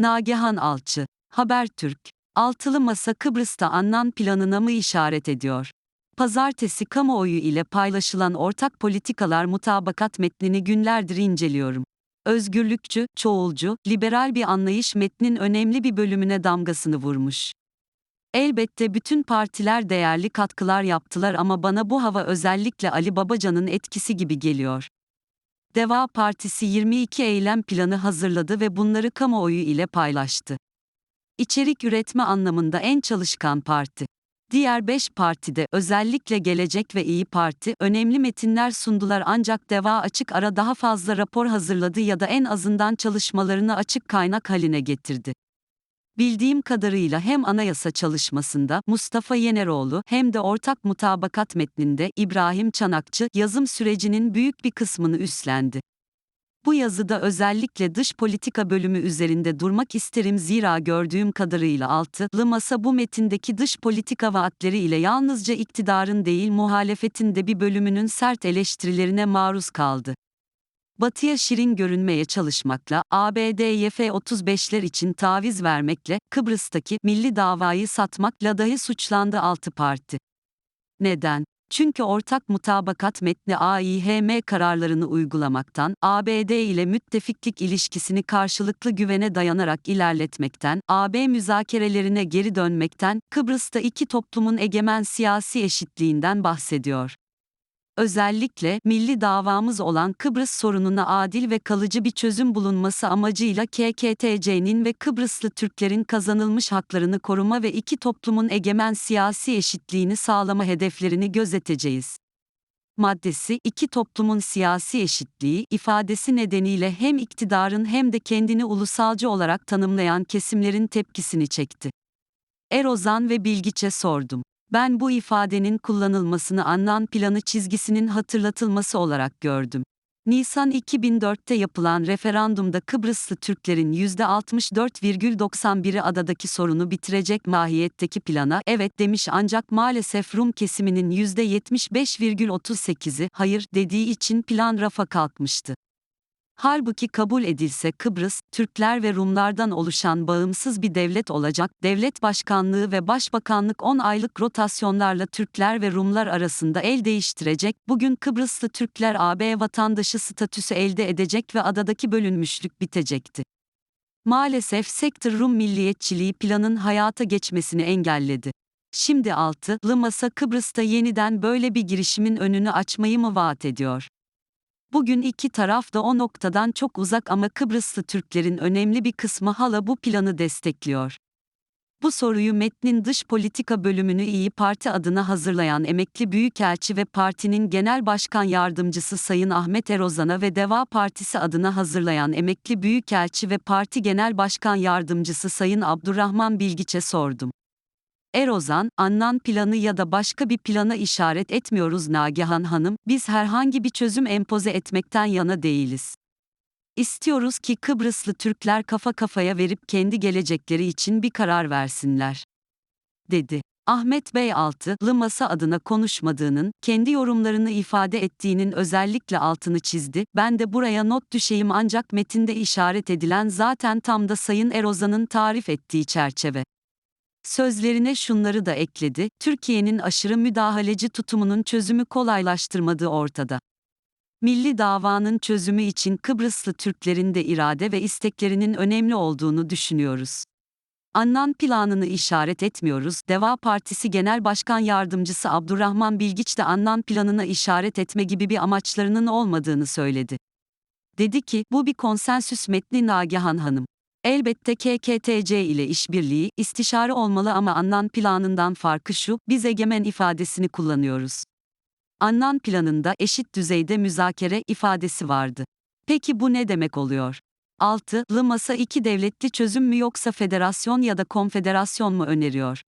Nagihan Alçı, Habertürk, Altılı Masa Kıbrıs'ta Annan planına mı işaret ediyor? Pazartesi kamuoyu ile paylaşılan ortak politikalar mutabakat metnini günlerdir inceliyorum. Özgürlükçü, çoğulcu, liberal bir anlayış metnin önemli bir bölümüne damgasını vurmuş. Elbette bütün partiler değerli katkılar yaptılar ama bana bu hava özellikle Ali Babacan'ın etkisi gibi geliyor. Deva Partisi 22 eylem planı hazırladı ve bunları kamuoyu ile paylaştı. İçerik üretme anlamında en çalışkan parti. Diğer 5 partide özellikle Gelecek ve İyi Parti önemli metinler sundular ancak Deva açık ara daha fazla rapor hazırladı ya da en azından çalışmalarını açık kaynak haline getirdi. Bildiğim kadarıyla hem anayasa çalışmasında Mustafa Yeneroğlu hem de ortak mutabakat metninde İbrahim Çanakçı yazım sürecinin büyük bir kısmını üstlendi. Bu yazıda özellikle dış politika bölümü üzerinde durmak isterim zira gördüğüm kadarıyla altılı masa bu metindeki dış politika vaatleri ile yalnızca iktidarın değil muhalefetin de bir bölümünün sert eleştirilerine maruz kaldı. Batıya şirin görünmeye çalışmakla, ABD F-35'ler için taviz vermekle, Kıbrıs'taki milli davayı satmakla dahi suçlandı altı parti. Neden? Çünkü ortak mutabakat metni AİHM kararlarını uygulamaktan, ABD ile müttefiklik ilişkisini karşılıklı güvene dayanarak ilerletmekten, AB müzakerelerine geri dönmekten, Kıbrıs'ta iki toplumun egemen siyasi eşitliğinden bahsediyor özellikle milli davamız olan Kıbrıs sorununa adil ve kalıcı bir çözüm bulunması amacıyla KKTC'nin ve Kıbrıslı Türklerin kazanılmış haklarını koruma ve iki toplumun egemen siyasi eşitliğini sağlama hedeflerini gözeteceğiz. Maddesi iki toplumun siyasi eşitliği ifadesi nedeniyle hem iktidarın hem de kendini ulusalcı olarak tanımlayan kesimlerin tepkisini çekti. Erozan ve Bilgiç'e sordum. Ben bu ifadenin kullanılmasını Annan planı çizgisinin hatırlatılması olarak gördüm. Nisan 2004'te yapılan referandumda Kıbrıslı Türklerin %64,91'i adadaki sorunu bitirecek mahiyetteki plana evet demiş ancak maalesef Rum kesiminin %75,38'i hayır dediği için plan rafa kalkmıştı. Halbuki kabul edilse Kıbrıs, Türkler ve Rumlardan oluşan bağımsız bir devlet olacak, devlet başkanlığı ve başbakanlık 10 aylık rotasyonlarla Türkler ve Rumlar arasında el değiştirecek, bugün Kıbrıslı Türkler AB vatandaşı statüsü elde edecek ve adadaki bölünmüşlük bitecekti. Maalesef sektör Rum milliyetçiliği planın hayata geçmesini engelledi. Şimdi altı, Masa Kıbrıs'ta yeniden böyle bir girişimin önünü açmayı mı vaat ediyor? Bugün iki taraf da o noktadan çok uzak ama Kıbrıslı Türklerin önemli bir kısmı hala bu planı destekliyor. Bu soruyu metnin dış politika bölümünü İyi Parti adına hazırlayan emekli büyükelçi ve partinin genel başkan yardımcısı Sayın Ahmet Erozan'a ve Deva Partisi adına hazırlayan emekli büyükelçi ve parti genel başkan yardımcısı Sayın Abdurrahman Bilgiç'e sordum. Erozan, Annan planı ya da başka bir plana işaret etmiyoruz Nagihan Hanım, biz herhangi bir çözüm empoze etmekten yana değiliz. İstiyoruz ki Kıbrıslı Türkler kafa kafaya verip kendi gelecekleri için bir karar versinler. Dedi. Ahmet Bey altılı masa adına konuşmadığının, kendi yorumlarını ifade ettiğinin özellikle altını çizdi. Ben de buraya not düşeyim ancak metinde işaret edilen zaten tam da Sayın Erozan'ın tarif ettiği çerçeve. Sözlerine şunları da ekledi, Türkiye'nin aşırı müdahaleci tutumunun çözümü kolaylaştırmadığı ortada. Milli davanın çözümü için Kıbrıslı Türklerin de irade ve isteklerinin önemli olduğunu düşünüyoruz. Annan planını işaret etmiyoruz. Deva Partisi Genel Başkan Yardımcısı Abdurrahman Bilgiç de Annan planına işaret etme gibi bir amaçlarının olmadığını söyledi. Dedi ki, bu bir konsensüs metni Nagihan Hanım. Elbette KKTC ile işbirliği, istişare olmalı ama Annan planından farkı şu, biz egemen ifadesini kullanıyoruz. Annan planında eşit düzeyde müzakere ifadesi vardı. Peki bu ne demek oluyor? 6. Lı masa iki devletli çözüm mü yoksa federasyon ya da konfederasyon mu öneriyor?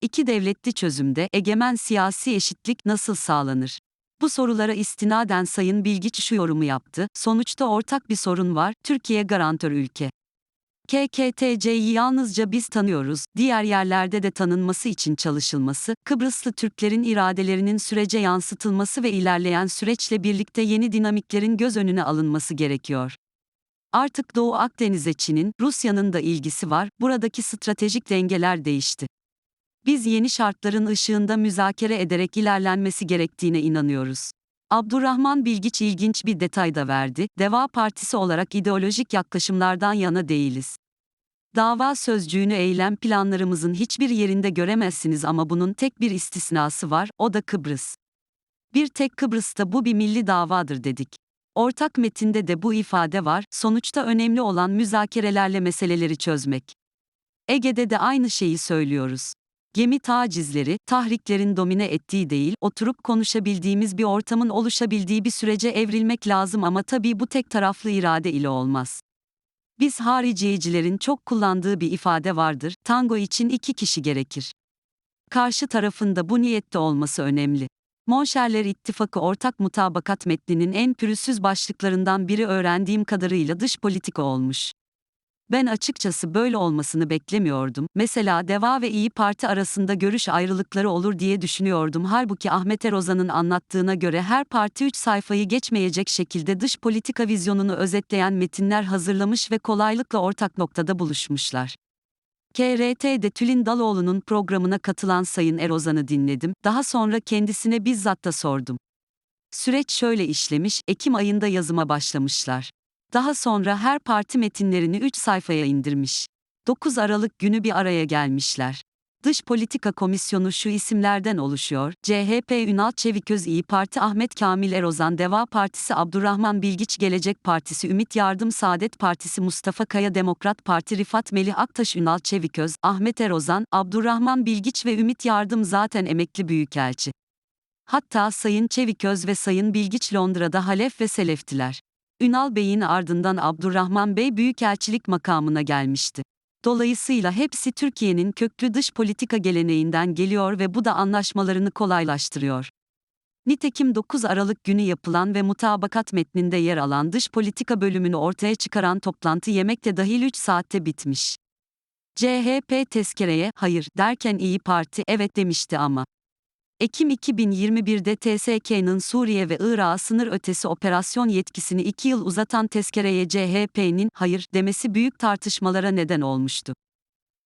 İki devletli çözümde egemen siyasi eşitlik nasıl sağlanır? Bu sorulara istinaden Sayın Bilgiç şu yorumu yaptı. Sonuçta ortak bir sorun var. Türkiye garantör ülke. KKTC'yi yalnızca biz tanıyoruz, diğer yerlerde de tanınması için çalışılması, Kıbrıslı Türklerin iradelerinin sürece yansıtılması ve ilerleyen süreçle birlikte yeni dinamiklerin göz önüne alınması gerekiyor. Artık Doğu Akdeniz'e Çin'in, Rusya'nın da ilgisi var, buradaki stratejik dengeler değişti. Biz yeni şartların ışığında müzakere ederek ilerlenmesi gerektiğine inanıyoruz. Abdurrahman Bilgiç ilginç bir detay da verdi. Deva Partisi olarak ideolojik yaklaşımlardan yana değiliz. Dava sözcüğünü eylem planlarımızın hiçbir yerinde göremezsiniz ama bunun tek bir istisnası var, o da Kıbrıs. Bir tek Kıbrıs'ta bu bir milli davadır dedik. Ortak metinde de bu ifade var, sonuçta önemli olan müzakerelerle meseleleri çözmek. Ege'de de aynı şeyi söylüyoruz. Gemi tacizleri, tahriklerin domine ettiği değil, oturup konuşabildiğimiz bir ortamın oluşabildiği bir sürece evrilmek lazım ama tabii bu tek taraflı irade ile olmaz. Biz hariciyecilerin çok kullandığı bir ifade vardır, tango için iki kişi gerekir. Karşı tarafında bu niyette olması önemli. Monşerler İttifakı ortak mutabakat metninin en pürüzsüz başlıklarından biri öğrendiğim kadarıyla dış politika olmuş. Ben açıkçası böyle olmasını beklemiyordum. Mesela Deva ve İyi Parti arasında görüş ayrılıkları olur diye düşünüyordum. Halbuki Ahmet Erozan'ın anlattığına göre her parti 3 sayfayı geçmeyecek şekilde dış politika vizyonunu özetleyen metinler hazırlamış ve kolaylıkla ortak noktada buluşmuşlar. KRT'de Tülin Daloğlu'nun programına katılan Sayın Erozan'ı dinledim, daha sonra kendisine bizzat da sordum. Süreç şöyle işlemiş, Ekim ayında yazıma başlamışlar. Daha sonra her parti metinlerini 3 sayfaya indirmiş. 9 Aralık günü bir araya gelmişler. Dış Politika Komisyonu şu isimlerden oluşuyor. CHP Ünal Çeviköz İyi Parti Ahmet Kamil Erozan Deva Partisi Abdurrahman Bilgiç Gelecek Partisi Ümit Yardım Saadet Partisi Mustafa Kaya Demokrat Parti Rifat Melih Aktaş Ünal Çeviköz, Ahmet Erozan, Abdurrahman Bilgiç ve Ümit Yardım zaten emekli büyükelçi. Hatta Sayın Çeviköz ve Sayın Bilgiç Londra'da Halef ve Seleftiler. Ünal Bey'in ardından Abdurrahman Bey büyükelçilik makamına gelmişti. Dolayısıyla hepsi Türkiye'nin köklü dış politika geleneğinden geliyor ve bu da anlaşmalarını kolaylaştırıyor. Nitekim 9 Aralık günü yapılan ve mutabakat metninde yer alan dış politika bölümünü ortaya çıkaran toplantı yemekte dahil 3 saatte bitmiş. CHP tezkereye hayır derken İyi Parti evet demişti ama. Ekim 2021'de TSK'nın Suriye ve Irak'a sınır ötesi operasyon yetkisini iki yıl uzatan tezkereye CHP'nin hayır demesi büyük tartışmalara neden olmuştu.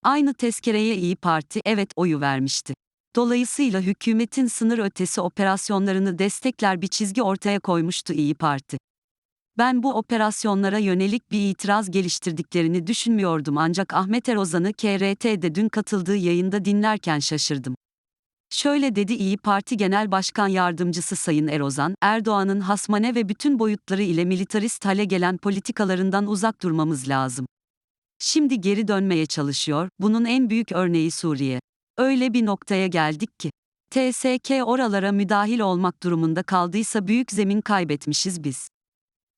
Aynı tezkereye İyi Parti evet oyu vermişti. Dolayısıyla hükümetin sınır ötesi operasyonlarını destekler bir çizgi ortaya koymuştu İyi Parti. Ben bu operasyonlara yönelik bir itiraz geliştirdiklerini düşünmüyordum ancak Ahmet Erozan'ı KRT'de dün katıldığı yayında dinlerken şaşırdım. Şöyle dedi İyi Parti Genel Başkan Yardımcısı Sayın Erozan, Erdoğan'ın hasmane ve bütün boyutları ile militarist hale gelen politikalarından uzak durmamız lazım. Şimdi geri dönmeye çalışıyor, bunun en büyük örneği Suriye. Öyle bir noktaya geldik ki, TSK oralara müdahil olmak durumunda kaldıysa büyük zemin kaybetmişiz biz.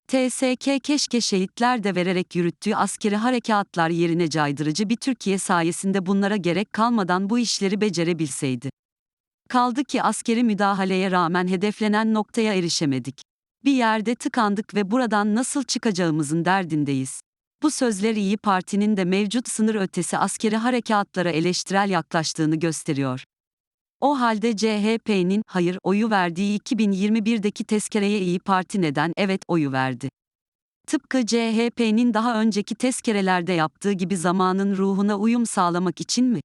TSK keşke şehitler de vererek yürüttüğü askeri harekatlar yerine caydırıcı bir Türkiye sayesinde bunlara gerek kalmadan bu işleri becerebilseydi. Kaldı ki askeri müdahaleye rağmen hedeflenen noktaya erişemedik. Bir yerde tıkandık ve buradan nasıl çıkacağımızın derdindeyiz. Bu sözler İyi Parti'nin de mevcut sınır ötesi askeri harekatlara eleştirel yaklaştığını gösteriyor. O halde CHP'nin hayır oyu verdiği 2021'deki tezkereye İyi Parti neden evet oyu verdi. Tıpkı CHP'nin daha önceki tezkerelerde yaptığı gibi zamanın ruhuna uyum sağlamak için mi?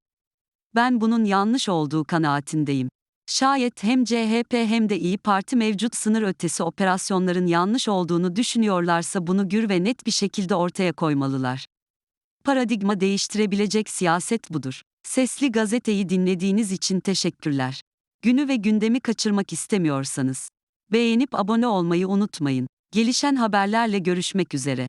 Ben bunun yanlış olduğu kanaatindeyim. Şayet hem CHP hem de İyi Parti mevcut sınır ötesi operasyonların yanlış olduğunu düşünüyorlarsa bunu gür ve net bir şekilde ortaya koymalılar. Paradigma değiştirebilecek siyaset budur. Sesli gazeteyi dinlediğiniz için teşekkürler. Günü ve gündemi kaçırmak istemiyorsanız beğenip abone olmayı unutmayın. Gelişen haberlerle görüşmek üzere.